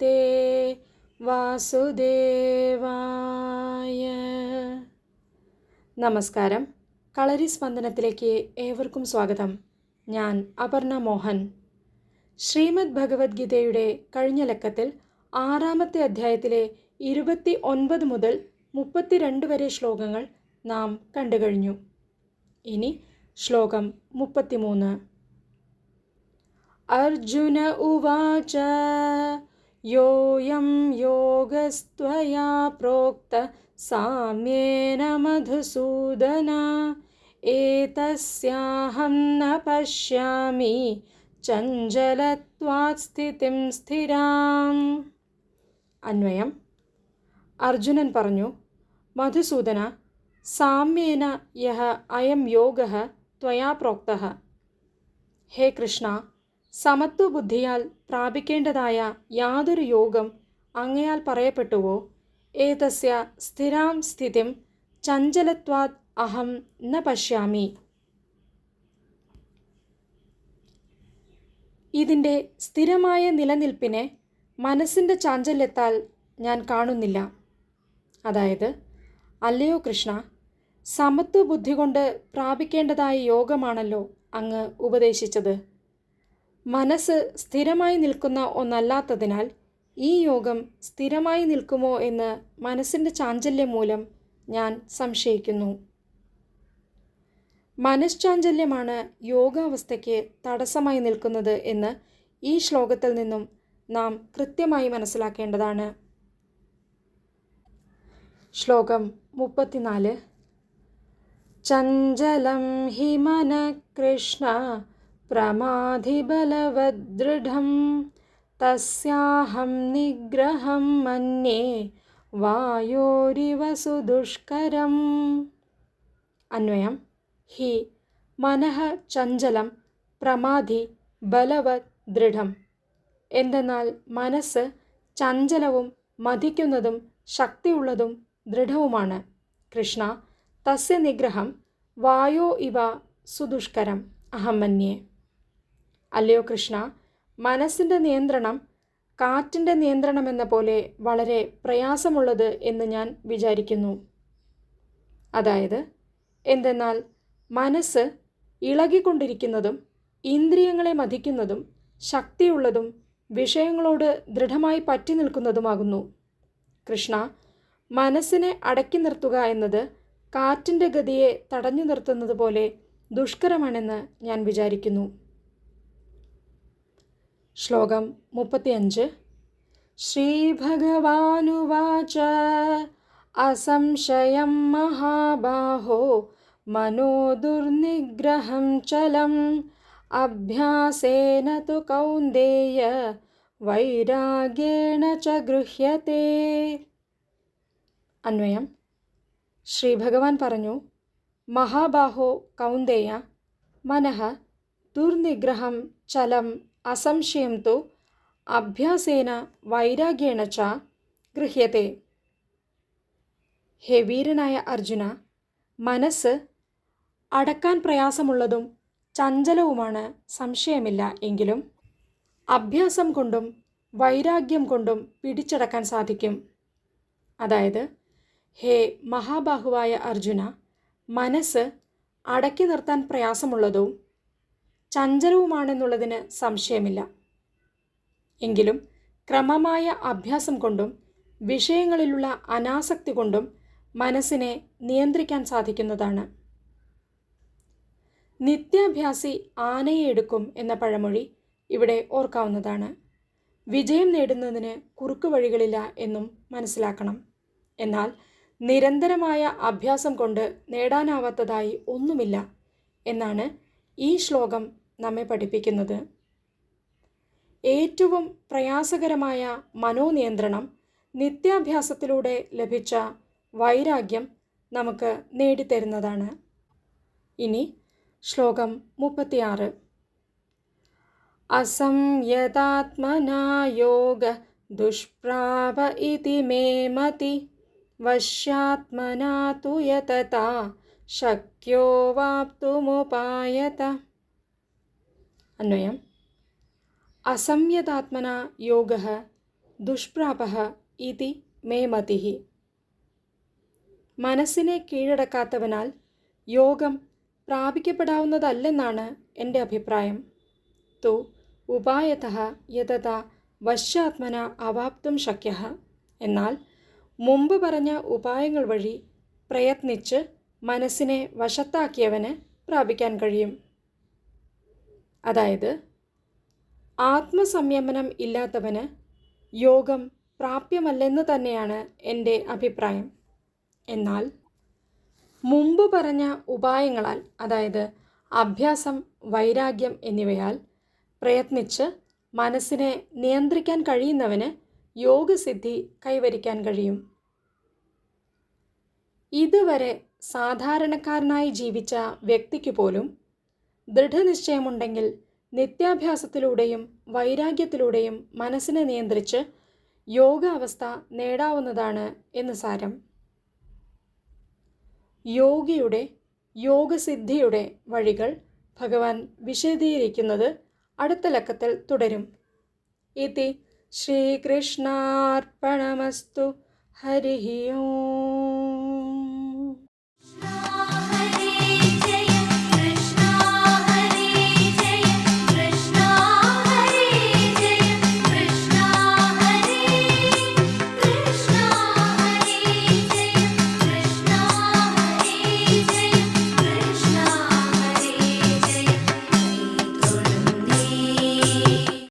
വാസുദേവായ നമസ്കാരം കളരി സ്പന്ദനത്തിലേക്ക് ഏവർക്കും സ്വാഗതം ഞാൻ അപർണ മോഹൻ ശ്രീമദ് ഭഗവത്ഗീതയുടെ കഴിഞ്ഞ ലക്കത്തിൽ ആറാമത്തെ അധ്യായത്തിലെ ഇരുപത്തി ഒൻപത് മുതൽ മുപ്പത്തിരണ്ട് വരെ ശ്ലോകങ്ങൾ നാം കണ്ടുകഴിഞ്ഞു ഇനി ശ്ലോകം മുപ്പത്തിമൂന്ന് अर्जुन उवाच योऽयं योगस्त्वया प्रोक्त साम्येन मधुसूदन एतस्याहं न पश्यामि चञ्चलत्वात् സ്ഥിതിം സ്ഥിരാം അന്വയം അർജുനൻ പറഞ്ഞു മധുസൂദന സാമ്യേന യഹ അയം യോഗ ത്വയാ പ്രോക്തഃ ഹേ കൃഷ്ണ സമത്വബുദ്ധിയാൽ പ്രാപിക്കേണ്ടതായ യാതൊരു യോഗം അങ്ങയാൽ പറയപ്പെട്ടുവോ? ഏതസ്യ സ്ഥിരാം സ്ഥിതിം ചഞ്ചലത്വാത് അഹം ന പശ്യാമി. ഇതിന്റെ സ്ഥിരമായ നിലനിൽപ്പിനെ മനസ്സിന്റെ ചാഞ്ചല്യത്താൽ ഞാൻ കാണുന്നില്ല. അതായത് അല്ലയോ കൃഷ്ണ സമത്വബുദ്ധി കൊണ്ട് പ്രാപിക്കേണ്ടതായ യോഗമാണല്ലോ അങ്ങ് ഉപദേശിച്ചത്. മനസ്സ് സ്ഥിരമായി നിൽക്കുന്ന ഒന്നല്ലാത്തതിനാൽ ഈ യോഗം സ്ഥിരമായി നിൽക്കുമോ എന്ന് മനസ്സിന്റെ ചാഞ്ചല്യം മൂലം ഞാൻ സംശയിക്കുന്നു. മനഃശാഞ്ചല്യമാണ് യോഗാവസ്ഥയ്ക്ക് തടസ്സമായി നിൽക്കുന്നത് എന്ന് ഈ ശ്ലോകത്തിൽ നിന്നും നാം കൃത്യമായി മനസ്സിലാക്കേണ്ടതാണ്. ശ്ലോകം മുപ്പത്തിനാല്. ചഞ്ചലം ഹി കൃഷ്ണ പ്രമാധിബലവദൃഢം तस्याहं निग्रहं मन्ये വായോരിവ സുദുഷ്കരം. അന്വയം ഹി മനഃ ചഞ്ചലം പ്രമാധി ബലവത് ദൃഢം എന്തെന്നാൽ മനസ്സ് ചഞ്ചലവും മതിക്കുന്നതും ശക്തിയുള്ളതും ദൃഢവുമാണ്. കൃഷ്ണ തസ്യ നിഗ്രഹം വായോ ഇവ സുദുഷ്കരം അഹമന്യേ അല്ലയോ കൃഷ്ണ? മനസ്സിന്റെ നിയന്ത്രണം കാറ്റിന്റെ നിയന്ത്രണം എന്ന പോലെ വളരെ പ്രയാസമുള്ളത് എന്ന് ഞാൻ വിചാരിക്കുന്നു. അതായത് എന്തെന്നാൽ മനസ്സ് ഇളകിക്കൊണ്ടിരിക്കുന്നതും ഇന്ദ്രിയങ്ങളെ മതിക്കുന്നതും ശക്തിയുള്ളതും വിഷയങ്ങളോട് ദൃഢമായി പറ്റി നിൽക്കുന്നതുമാകുന്നു. കൃഷ്ണ മനസ്സിനെ അടക്കി നിർത്തുക എന്നത് കാറ്റിന്റെ ഗതിയെ തടഞ്ഞു നിർത്തുന്നത് പോലെ ദുഷ്കരമാണെന്ന് ഞാൻ വിചാരിക്കുന്നു. ശ്ലോകം മുപ്പത്തിയഞ്ച് ശ്രീഭഗവാനുവാച അസംശയം മഹാബാഹോ മനോ ദുർനിഗ്രഹം ചലം അഭ്യാസേന തു കൗന്ദേയ വൈരാഗ്യേണ ച ഗൃഹ്യത്തെ അന്വയം ശ്രീ ഭഗവാൻ പറഞ്ഞു മഹാബാഹോ കൗന്ദേയ മനഃ ദുർനിഗ്രഹം ചലം അസംശയം തു അഭ്യാസേന വൈരാഗ്യേണ ച ഗൃഹ്യത്തെ. ഹേ വീരനായ അർജുന മനസ്സ് അടക്കാൻ പ്രയാസമുള്ളതും ചഞ്ചലവുമാണ് സംശയമില്ല എങ്കിലും അഭ്യാസം കൊണ്ടും വൈരാഗ്യം കൊണ്ടും പിടിച്ചടക്കാൻ സാധിക്കും. അതായത് ഹേ മഹാബാഹുവായ അർജുന മനസ്സ് അടക്കി നിർത്താൻ പ്രയാസമുള്ളതും ചഞ്ചലവുമാണെന്നുള്ളതിന് സംശയമില്ല. എങ്കിലും ക്രമമായ അഭ്യാസം കൊണ്ടും വിഷയങ്ങളിലുള്ള അനാസക്തി കൊണ്ടും മനസ്സിനെ നിയന്ത്രിക്കാൻ സാധിക്കുന്നതാണ്. നിത്യാഭ്യാസി ആനയെ എടുക്കും എന്ന പഴമൊഴി ഇവിടെ ഓർക്കാവുന്നതാണ്. വിജയം നേടുന്നതിന് കുറുക്കു വഴികളില്ല എന്നും മനസ്സിലാക്കണം. എന്നാൽ നിരന്തരമായ അഭ്യാസം കൊണ്ട് നേടാനാവാത്തതായി ഒന്നുമില്ല എന്നാണ് ഈ ശ്ലോകം നമ്മെ പഠിപ്പിക്കുന്നത്. ഏറ്റവും പ്രയാസകരമായ മനോനിയന്ത്രണം നിത്യാഭ്യാസത്തിലൂടെ ലഭിച്ച വൈരാഗ്യം നമുക്ക് നേടിത്തരുന്നതാണ്. ഇനി ശ്ലോകം മുപ്പത്തിയാറ്. അസംയതാത്മനായോഗ യോഗ ദുഷ്പ്രാപ ഇതി മേ മതി. വശ്യാത്മനാ തു യതതാ ശക്യോ വാപ്തുമുപായത. അന്വയം. അസംയതാത്മന യോഗ ദുഷ്പ്രാപ ഇതി മേ മതി. മനസ്സിനെ കീഴടക്കാത്തവനാൽ യോഗം പ്രാപിക്കപ്പെടാവുന്നതല്ലെന്നാണ് എന്റെ അഭിപ്രായം. തു ഉപായത യഥത വശ്യാത്മന അവാപ്തും ശക്യ. എന്നാൽ മുമ്പ് പറഞ്ഞ ഉപായങ്ങൾ വഴി പ്രയത്നിച്ച് മനസ്സിനെ വശത്താക്കിയവന് പ്രാപിക്കാൻ കഴിയും. അതായത് ആത്മസംയമനം ഇല്ലാത്തവന് യോഗം പ്രാപ്യമല്ലെന്ന് തന്നെയാണ് എന്റെ അഭിപ്രായം. എന്നാൽ മുമ്പ് പറഞ്ഞ ഉപായങ്ങളാൽ അതായത് അഭ്യാസം വൈരാഗ്യം എന്നിവയാൽ പ്രയത്നിച്ച് മനസ്സിനെ നിയന്ത്രിക്കാൻ കഴിയുന്നവന് യോഗസിദ്ധി കൈവരിക്കാൻ കഴിയും. ഇതുവരെ സാധാരണക്കാരനായി ജീവിച്ച വ്യക്തിക്ക് പോലും ദൃഢനിശ്ചയമുണ്ടെങ്കിൽ നിത്യാഭ്യാസത്തിലൂടെയും വൈരാഗ്യത്തിലൂടെയും മനസ്സിനെ നിയന്ത്രിച്ച് യോഗ അവസ്ഥ നേടാവുന്നതാണ് എന്ന് സാരം. യോഗിയുടെ യോഗസിദ്ധിയുടെ വഴികൾ ഭഗവാൻ വിശദീകരിക്കുന്നത് അടുത്ത ലക്കത്തിൽ തുടരും. ഇതി ശ്രീകൃഷ്ണാർപ്പണമസ്തു ഹരി ഓം.